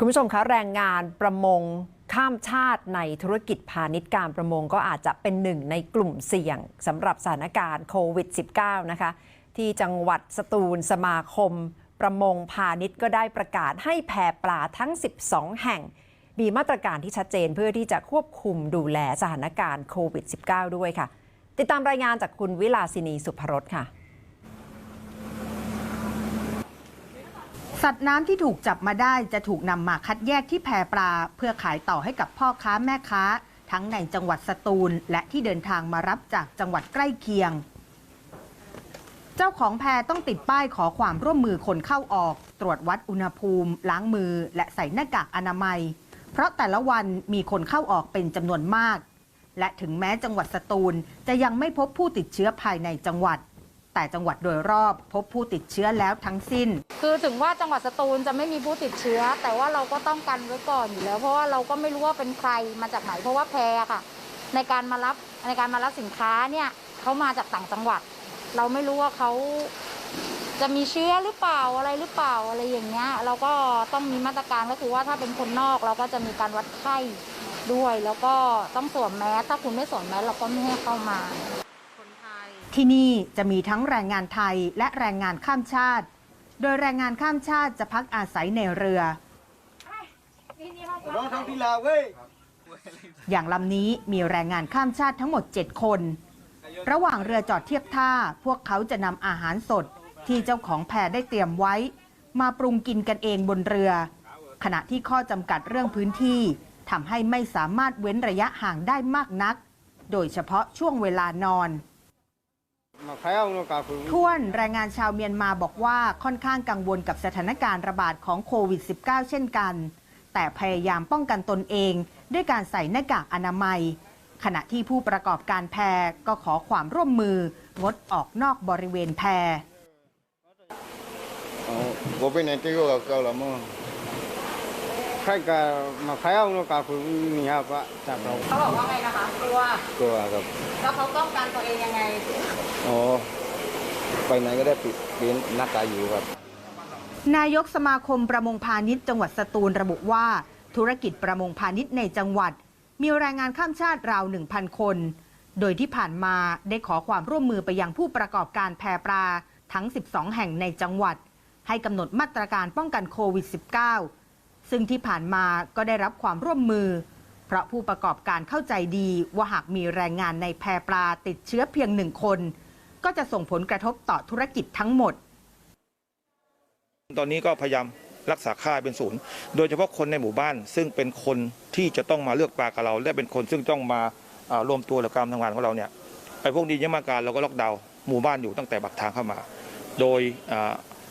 คุณผู้ชมคะแรงงานประมงข้ามชาติในธุรกิจพาณิชย์การประมงก็อาจจะเป็นหนึ่งในกลุ่มเสี่ยงสำหรับสถานการณ์โควิด -19 นะคะ ที่จังหวัดสตูลสมาคม ประมงพาณิชย์ก็ได้ประกาศให้แพปลาทั้ง 12 แห่ง มีมาตรการที่ชัดเจนเพื่อที่จะควบคุมดูแลสถานการณ์โควิด -19 ด้วยค่ะ ติดตามรายงานจากคุณวิลาสินีสุภรสค่ะ สัตว์น้ำที่ถูกจับมาได้จะถูกนำมาคัดแยกที่แพปลา เพื่อขายต่อให้กับพ่อค้าแม่ค้า ทั้งในจังหวัดสตูล และที่เดินทางมารับจากจังหวัดใกล้เคียง เจ้าของแพต้องติดป้ายขอความร่วมมือคนเข้าออก ตรวจวัดอุณหภูมิ ล้างมือ และใส่หน้ากากอนามัย เพราะแต่ละวันมีคนเข้าออกเป็นจำนวนมาก และถึงแม้จังหวัดสตูลจะยังไม่พบผู้ติดเชื้อภายในจังหวัด แต่จังหวัดโดยรอบพบผู้ติดเชื้อแล้วทั้งสิ้น คือถึงว่าจังหวัดสตูลจะไม่มีผู้ติดเชื้อ แต่ว่าเราก็ต้องกันไว้ก่อนอยู่แล้ว เพราะว่าเราก็ไม่รู้ว่าเป็นใครมาจากไหน เพราะว่าแพรค่ะ ในการมารับในการมารับสินค้าเนี่ยเขามาจากต่างจังหวัด เราไม่รู้ว่าเขาจะมีเชื้อหรือเปล่าอะไรหรือเปล่าอะไรอย่างเงี้ย เราก็ต้องมีมาตรการก็คือว่าถ้าเป็นคนนอกเราก็จะมีการวัดไข้ด้วย แล้วก็ต้องสวมแมสถ้าคุณไม่สวมแมสเราก็ไม่ให้เข้ามาที่นี่จะมีทั้งแรงงานไทยและแรงงานข้ามชาติ โดยแรงงานข้ามชาติจะพักอาศัยในเรือน้องทำที่ลาวเว้ย อย่างลำนี้มีแรงงานข้ามชาติทั้งหมด 7 คน ระหว่างเรือจอดเทียบท่า พวกเขาจะนำอาหารสด ที่เจ้าของแพได้เตรียมไว้ มาปรุงกินกันเองบนเรือ ขณะที่ข้อจำกัดเรื่องพื้นที่ทำให้ไม่สามารถเว้นระยะห่างได้มากนัก โดยเฉพาะช่วงเวลานอน ท้วนแรงงานชาวเมียนมาบอกว่าค่อนข้างกังวลกับสถานการณ์ระบาดของโควิด -19 เช่นกัน แต่พยายามป้องกันตนเอง ด้วยการใส่หน้ากากอนามัย ขณะที่ผู้ประกอบการแพก็ขอความร่วมมือ งดออกนอกบริเวณแพอ๋อบ่เป็นไหนที่ก็เก่าละมั้งใครก็มาใครเอาเนาะกาฟืนมีครับว่าจับเราเขาบอกว่าไงนะคะ กลัวตัวครับแล้วเขาป้องกันตัวเองยังไงอ๋อไปไหนก็ได้ปิดเป็นหน้ากากอยู่ครับ นายกสมาคมประมงพาณิชย์จังหวัดสตูลระบุว่า ธุรกิจประมงพาณิชย์ในจังหวัด มีแรงงานข้ามชาติราว 1,000 คน โดยที่ผ่านมาได้ขอความร่วมมือไปยังผู้ประกอบการแพปลาทั้ง 12 แห่งในจังหวัด ให้กำหนดมาตรการป้องกันโควิด -19 ซึ่งที่ผ่านมาก็ได้รับความร่วมมือ เพราะผู้ประกอบการเข้าใจดีว่าหากมีแรงงานในแพปลาติดเชื้อเพียงหนึ่งคน ก็จะส่งผลกระทบต่อธุรกิจทั้งหมด ตอนนี้ก็พยายามรักษาค่าเป็นศูนย์ โดยเฉพาะคนในหมู่บ้าน ซึ่งเป็นคนที่จะต้องมาเลือกปลากับเรา และเป็นคนซึ่งต้องมารวมตัวหรือการทำงานของเราเนี่ยไอ้พวกนี้ยังมาการเราก็ล็อกดาวน์หมู่บ้านอยู่ตั้งแต่บักทางเข้ามา โดย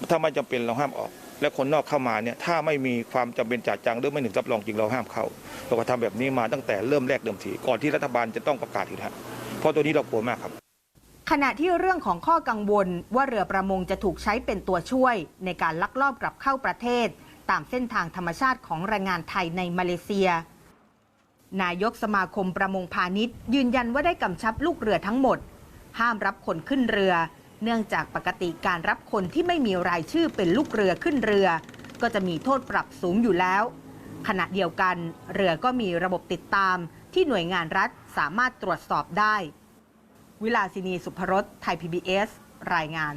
ถ้าไม่จำเป็นเราห้ามออก และคนนอกเข้ามาเนี่ยถ้าไม่มีความจำเป็นจ่าจังหรือไม่หนึ่งรับรองจริงเราห้ามเข้าเราก็ทำแบบนี้มาตั้งแต่เริ่มแรกเดิมทีก่อนที่รัฐบาลจะต้องประกาศอีกนะเพราะตัวนี้เรากลัวมากครับ ขณะที่เรื่องของข้อกังวลว่าเรือประมงจะถูกใช้เป็นตัวช่วย ในการลักลอบกลับเข้าประเทศ ตามเส้นทางธรรมชาติของแรงงานไทยในมาเลเซีย นายกสมาคมประมงพาณิชย์ ยืนยันว่าได้กำชับลูกเรือทั้งหมด ห้ามรับคนขึ้นเรือ เนื่องจากปกติการรับคนที่ไม่มีรายชื่อเป็นลูกเรือขึ้นเรือ ก็จะมีโทษปรับสูงอยู่แล้ว ขณะเดียวกัน เรือก็มีระบบติดตามที่หน่วยงานรัฐสามารถตรวจสอบได้ วิลาสินีสุพรสไทย PBS รายงาน